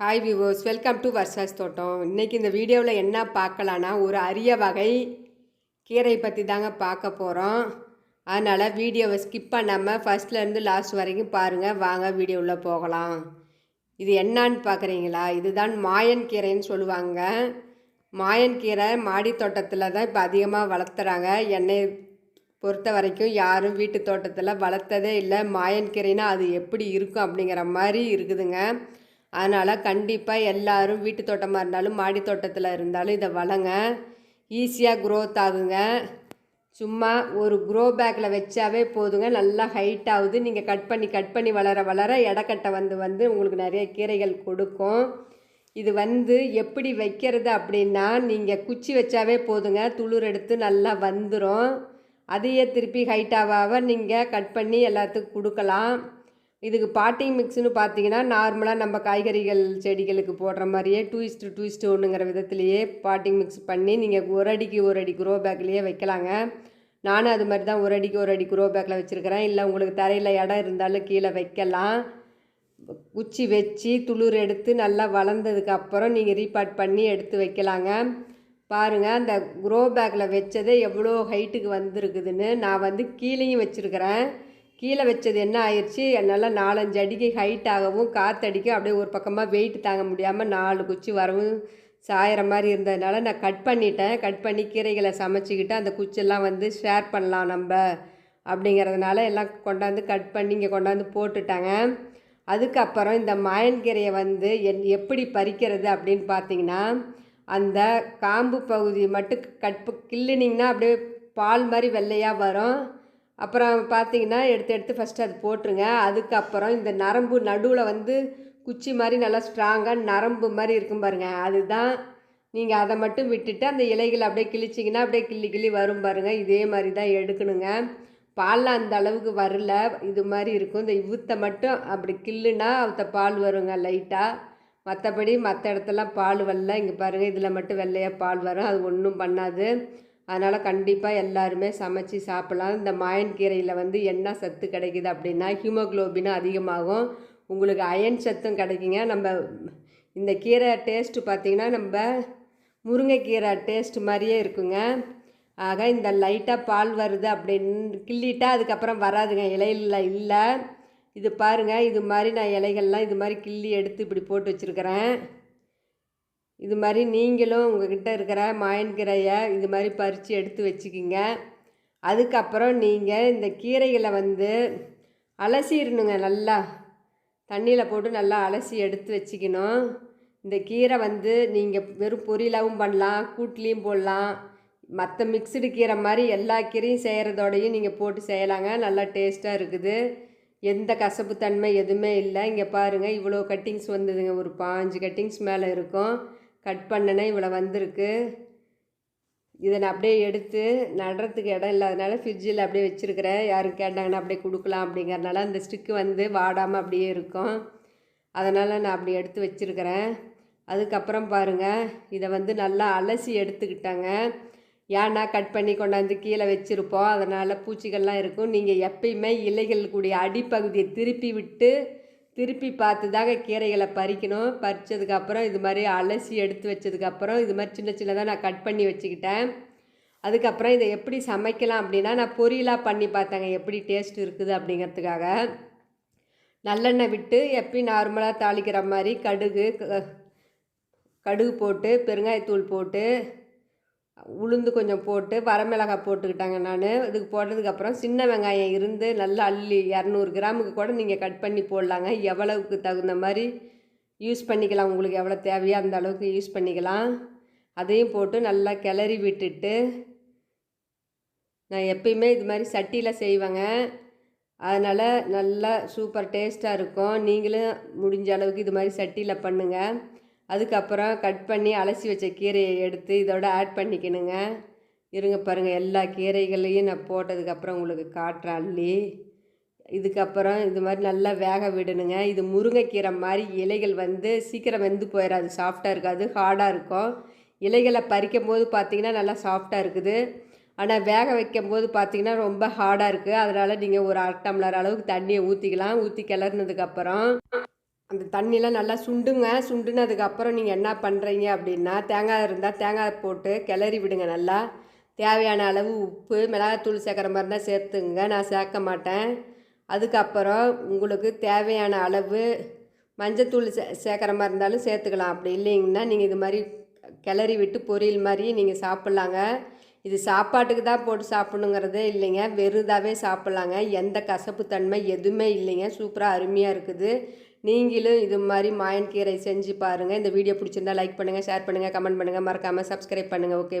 Hi viewers welcome to Varsha's தோட்டம் இன்றைக்கி இந்த வீடியோவில் என்ன பார்க்கலான்னா ஒரு அரிய வகை கீரை பற்றி தாங்க பார்க்க போகிறோம் அதனால் வீடியோவை ஸ்கிப் பண்ணாமல் ஃபஸ்ட்லேருந்து லாஸ்ட் வரைக்கும் பாருங்கள் வாங்க வீடியோவில் போகலாம். இது என்னான்னு பார்க்குறீங்களா இதுதான் மாயன் கீரைன்னு சொல்லுவாங்க. மாயன் கீரை மாடி தோட்டத்தில் தான் இப்போ அதிகமாக வளர்த்துறாங்க. என்னை பொறுத்த வரைக்கும் யாரும் வீட்டு தோட்டத்தில் வளர்த்ததே இல்லை. மாயன் கீரைனா அது எப்படி இருக்கும் அப்படிங்கிற மாதிரி இருக்குதுங்க. அதனால் கண்டிப்பாக எல்லாரும் வீட்டு தோட்டமாக இருந்தாலும் மாடி தோட்டத்தில் இருந்தாலும் இதை வளங்க. ஈஸியாக க்ரோத் ஆகுங்க. சும்மா ஒரு க்ரோ பேக்கில் வச்சாவே போதுங்க. நல்லா ஹைட் ஆகுது. நீங்கள் கட் பண்ணி கட் பண்ணி வளர வளர இடக்கட்டை வந்து வந்து உங்களுக்கு நிறைய கீரைகள் கொடுக்கும். இது வந்து எப்படி வைக்கிறது அப்படின்னா நீங்கள் குச்சி வச்சாவே போதுங்க. துளிர் எடுத்து நல்லா வந்துடும் அதையே திருப்பி ஹைட்டாக நீங்கள் கட் பண்ணி எல்லாத்துக்கும் கொடுக்கலாம். இதுக்கு பாட்டிங் மிக்ஸ்னு பார்த்தீங்கன்னா நார்மலாக நம்ம காய்கறிகள் செடிகளுக்கு போடுற மாதிரியே two is to two is to ஒன்றுங்கிற விதத்துலேயே பாட்டிங் மிக்ஸ் பண்ணி நீங்கள் ஒரு அடிக்கு ஒரு அடி குரோ பேக்லேயே வைக்கலாங்க. நானும் அது மாதிரி தான் ஒரு அடிக்கு ஒரு அடி குரோ பேக்கில் வச்சுருக்கிறேன். இல்லை உங்களுக்கு தரையில் இடம் இருந்தாலும் கீழே வைக்கலாம். குச்சி வச்சு துளிர் எடுத்து நல்லா வளர்ந்ததுக்கு அப்புறம் நீங்கள் ரீபாட் பண்ணி எடுத்து வைக்கலாங்க. பாருங்கள் அந்த குரோ பேக்கில் வச்சதே எவ்வளோ ஹைட்டுக்கு வந்திருக்குதுன்னு நான் வந்து கீழேயும் வச்சுருக்கிறேன். கீழே வச்சது என்ன ஆயிடுச்சு என்னால் நாலஞ்சு அடிக்கு ஹைட் ஆகவும் காற்றடிக்கும் அப்படியே ஒரு பக்கமாக வெயிட் தாங்க முடியாமல் நாலு குச்சி வரவும் சாயிற மாதிரி இருந்ததுனால நான் கட் பண்ணிட்டேன். கட் பண்ணி கீரைகளை சமைச்சிக்கிட்டு அந்த குச்செல்லாம் வந்து ஷேர் பண்ணலாம் நம்ம அப்படிங்கிறதுனால எல்லாம் கொண்டாந்து கட் பண்ணி இங்கே கொண்டாந்து போட்டுட்டாங்க. அதுக்கப்புறம் இந்த மாயன்கீரையை வந்து என் எப்படி பறிக்கிறது அப்படின்னு பார்த்தீங்கன்னா அந்த காம்பு பகுதி மட்டும் கட் கிள்ளினிங்கன்னா அப்படியே பால் மாதிரி வெள்ளையாக வரும். அப்புறம் பார்த்தீங்கன்னா எடுத்து எடுத்து ஃபஸ்ட்டு அது போட்டுருங்க. அதுக்கப்புறம் இந்த நரம்பு நடுவில் வந்து குச்சி மாதிரி நல்லா ஸ்ட்ராங்காக நரம்பு மாதிரி இருக்கும் பாருங்கள் அதுதான் நீங்கள் அதை மட்டும் விட்டுட்டு அந்த இலைகளை அப்படியே கிழிச்சிங்கன்னா அப்படியே கிள்ளி கிள்ளி வரும் பாருங்கள் இதே மாதிரி தான் எடுக்கணுங்க. பாலில் அந்த அளவுக்கு வரல. இது மாதிரி இருக்கும். இந்த இவுத்தை மட்டும் அப்படி கிள்ளுனா அவத்த பால் வருங்க லைட்டாக மற்றபடி மற்ற இடத்துலாம் பால் வரல. இங்கே பாருங்கள் இதில் மட்டும் வெள்ளையாக பால் வரும். அது ஒன்றும் பண்ணாது. அதனால் கண்டிப்பாக எல்லாருமே சமைச்சு சாப்பிட்லாம். இந்த மாயன் கீரையில் வந்து என்ன சத்து கிடைக்குது அப்படின்னா ஹீமோக்ளோபினும் அதிகமாகும். உங்களுக்கு அயன் சத்தும் கிடைக்குங்க. நம்ம இந்த கீரை டேஸ்ட்டு பார்த்திங்கன்னா நம்ம முருங்கைக்கீரை டேஸ்ட் மாதிரியே இருக்குங்க. ஆக இந்த லைட்டாக பால் வருது அப்படின்னு கிள்ளிட்டா அதுக்கப்புறம் வராதுங்க. இலையில் இல்லை. இது பாருங்கள் இது மாதிரி நான் இலைகள்லாம் இது மாதிரி கிள்ளி எடுத்து இப்படி போட்டு வச்சுருக்கிறேன். இது மாதிரி நீங்களும் உங்கள்கிட்ட இருக்கிற மாயன்கீரையை இது மாதிரி பறித்து எடுத்து வச்சுக்கிங்க. அதுக்கப்புறம் நீங்கள் இந்த கீரைகளை வந்து அலசிடணுங்க நல்லா. தண்ணியில் போட்டு நல்லா அலசி எடுத்து வச்சுக்கணும். இந்த கீரை வந்து நீங்கள் வெறும் பொரியலாகவும் பண்ணலாம் கூட்லேயும் போடலாம். மற்ற மிக்சடு கீரை மாதிரி எல்லா கீரையும் செய்கிறதோடையும் நீங்கள் போட்டு செய்யலாங்க. நல்லா டேஸ்ட்டாக இருக்குது. எந்த கசப்பு தன்மை எதுவுமே இல்லை. இங்கே பாருங்கள் இவ்வளோ கட்டிங்ஸ் வந்ததுங்க. ஒரு பாஞ்சு கட்டிங்ஸ் மேலே இருக்கும். கட் பண்ணனே இவ்வளோ வந்திருக்கு. இதை நான் அப்படியே எடுத்து நடுறதுக்கு இடம் இல்லாதனால ஃப்ரிட்ஜில் அப்படியே வச்சுருக்கிறேன். யாரும் கேட்டாங்கன்னா அப்படியே கொடுக்கலாம் அப்படிங்கிறனால அந்த ஸ்டிக்கு வந்து வாடாமல் அப்படியே இருக்கும். அதனால் நான் அப்படி எடுத்து வச்சுருக்கிறேன். அதுக்கப்புறம் பாருங்கள் இதை வந்து நல்லா அலசி எடுத்துக்கிட்டாங்க. ஏன்னா கட் பண்ணி கொண்டாந்து கீழே வச்சுருப்போம். அதனால் பூச்சிகள்லாம் இருக்கும். நீங்கள் எப்பயுமே இலைகள் கூடிய அடிப்பகுதியை திருப்பி விட்டு திருப்பி பார்த்து தாங்க கீரைகளை பறிக்கணும். பறித்ததுக்கப்புறம் இது மாதிரி அலசி எடுத்து வச்சதுக்கப்புறம் இது மாதிரி சின்ன சின்னதாக நான் கட் பண்ணி வச்சுக்கிட்டேன். அதுக்கப்புறம் இதை எப்படி சமைக்கலாம் அப்படின்னா நான் பொரியலாக பண்ணி பார்த்தேங்க. எப்படி டேஸ்ட் இருக்குது அப்படிங்கிறதுக்காக. நல்லெண்ணெய் விட்டு எப்பயும் நார்மலாக தாளிக்கிற மாதிரி கடுகு கடுகு போட்டு பெருங்காயத்தூள் போட்டு உளுந்து கொஞ்சம் போட்டு வரமிளகாய் போட்டுக்கிட்டாங்க நான். இதுக்கு போட்டதுக்கப்புறம் சின்ன வெங்காயம் இருந்து நல்லா அள்ளி இரநூறு கிராமுக்கு கூட நீங்கள் கட் பண்ணி போடலாங்க. எவ்வளவுக்கு தகுந்த மாதிரி யூஸ் பண்ணிக்கலாம். உங்களுக்கு எவ்வளோ தேவையோ அந்த அளவுக்கு யூஸ் பண்ணிக்கலாம். அதையும் போட்டு நல்லா கிளறி விட்டுட்டு நான் எப்பயுமே இது மாதிரி சட்டியில் செய்வேங்க. அதனால் நல்லா சூப்பர் டேஸ்ட்டாக இருக்கும். நீங்களும் முடிஞ்ச அளவுக்கு இது மாதிரி சட்டியில் பண்ணுங்கள் அதுக்கப்புறம் கட் பண்ணி அலசி வச்ச கீரையை எடுத்து இதோட ஆட் பண்ணிக்கணுங்க. இருங்க பாருங்கள் எல்லா கீரைகளையும் நான் போட்டதுக்கப்புறம் உங்களுக்கு காட்டுறேன் அள்ளி. இதுக்கப்புறம் இது மாதிரி நல்லா வேக விடணுங்க. இது முருங்கைக்கீரை மாதிரி இலைகள் வந்து சீக்கிரம் வெந்து போயிடாது சாஃப்டாக இருக்காது ஹார்டாக இருக்கும். இலைகளை பறிக்கும் போது பார்த்திங்கன்னா நல்லா சாஃப்டாக இருக்குது. ஆனால் வேக வைக்கும் போது பார்த்திங்கன்னா ரொம்ப ஹார்டாக இருக்குது அதனால் நீங்கள் ஒரு அரை டம்ளர் அளவுக்கு தண்ணியை ஊற்றிக்கலாம் ஊற்றி கிளறினதுக்கப்புறம் அந்த தண்ணியெலாம் நல்லா சுண்டுங்க. சுண்டுனதுக்கப்புறம் நீங்கள் என்ன பண்ணுறீங்க அப்படின்னா தேங்காய் இருந்தால் தேங்காய் போட்டு கிளறி விடுங்க நல்லா. தேவையான அளவு உப்பு மிளகாத்தூள் சேர்க்குற மாதிரி இருந்தால் சேர்த்துங்க. நான் சேர்க்க மாட்டேன். அதுக்கப்புறம் உங்களுக்கு தேவையான அளவு மஞ்சத்தூள் சே சேர்க்குற மாதிரி இருந்தாலும் சேர்த்துக்கலாம். அப்படி இல்லைங்கன்னா நீங்கள் இது மாதிரி கிளறி விட்டு பொரியல் மாதிரி நீங்கள் சாப்பிட்லாங்க. இது சாப்பாட்டுக்கு தான் போட்டு சாப்பிடணுங்கிறதே இல்லைங்க. வெறுதாவே சாப்பிட்லாங்க. எந்த கசப்பு தன்மை எதுவுமே இல்லைங்க. சூப்பராக அருமையாக இருக்குது. நீங்களும் இது மாதிரி மாயன் கீரை செஞ்சு பாருங்கள் இந்த வீடியோ பிடிச்சிருந்தா லைக் பண்ணுங்கள் ஷேர் பண்ணுங்கள் கமெண்ட் பண்ணுங்கள் மறக்காமல் சப்ஸ்கிரைப் பண்ணுங்கள் ஓகே